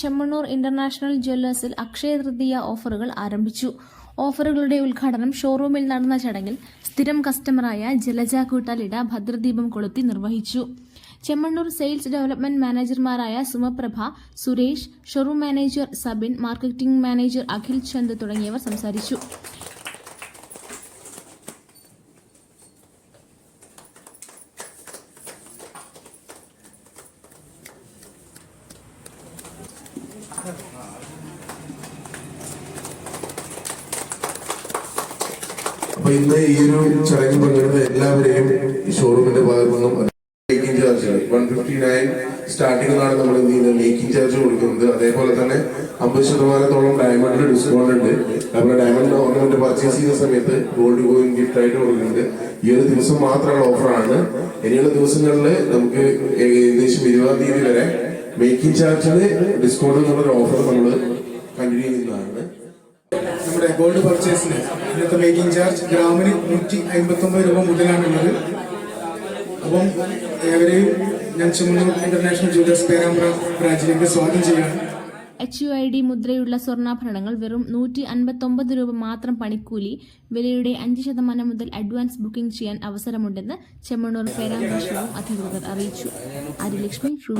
Chemmanur international ജ്വല്ലേഴ്സിൽ അക്ഷയ തൃതീയ ഓഫറുകൾ ആരംഭിച്ചു. ഓഫറുകളുടെ ഉദ്ഘാടനം ഷോറൂമിൽ നടന്ന ചടങ്ങിൽ സ്ഥിരം കസ്റ്റമറായ ജലജ കൂട്ടാലിട ഭദ്രദീപം കൊളുത്തി നിർവഹിച്ചു. Chemmanur sales development മാനേജർമാരായ Sumaprabha Suresh showroom manager Sabin marketing manager Akhil Chand തുടങ്ങിയവർ സംസാരിച്ചു. അപ്പൊ ഇന്ന് ഈ ഒരു ചടങ്ങിൽ പങ്കെടുത്ത എല്ലാവരെയും ഈ ഷോറൂമിന്റെ ഭാഗത്തു നിന്നും വൺ ഫിഫ്റ്റി നയൻ സ്റ്റാർട്ടിംഗിലാണ് നമ്മൾ എന്ത് ചെയ്യുന്നത് മേക്കിംഗ് ചാർജ് കൊടുക്കുന്നത്. അതേപോലെ തന്നെ അമ്പത് ശതമാനത്തോളം ഡയമണ്ടിന് ഡിസ്കൗണ്ട് ഉണ്ട്. നമ്മുടെ ഡയമണ്ട് ഓർണമെന്റ് പർച്ചേസ് ചെയ്യുന്ന സമയത്ത് ഗോൾഡ് കോയിൻ ഗിഫ്റ്റ് ആയിട്ട് കൊടുക്കുന്നുണ്ട്. ഈ ഒരു ദിവസം മാത്രമുള്ള ഓഫറാണ് ഇനിയുള്ള ദിവസങ്ങളിൽ നമുക്ക് ഏകദേശം ഇരുപതാം തീയതി വരെ മേക്കിംഗ് ചാർജിന് ഡിസ്കൗണ്ട് എന്നുള്ള ഓഫർ നമ്മൾ കണ്ടിന്യൂ ചെയ്യുന്നതാണ്. നമ്മുടെ ഗോൾഡ് പർച്ചേസിന് ഇന്നത്തെ മേക്കിംഗ് ചാർജ് ഗ്രാമിന് നൂറ്റി അമ്പത്തി ഒമ്പത് രൂപ മുതലാണുള്ളത്. അപ്പം ഏവരെയും ഞാൻ ചുമന്നൂർ ഇന്റർനാഷണൽ ജൂലേഴ്സ് പേരാമ്പ്ര ബ്രാഞ്ചിലേക്ക് സ്വാഗതം ചെയ്യുകയാണ്. എച്ച് യു ഐ ഡി മുദ്രയുള്ള സ്വർണാഭരണങ്ങൾ വെറും നൂറ്റി അൻപത്തൊമ്പത് രൂപ മാത്രം പണിക്കൂലി വിലയുടെ അഞ്ച് ശതമാനം മുതൽ അഡ്വാൻസ് ബുക്കിംഗ് ചെയ്യാൻ അവസരമുണ്ടെന്ന് ചെമ്മണ്ണൂർ പേരാമ്പ്ര അധികൃതർ അറിയിച്ചു. ആര്യലക്ഷ്മി ട്രൂ.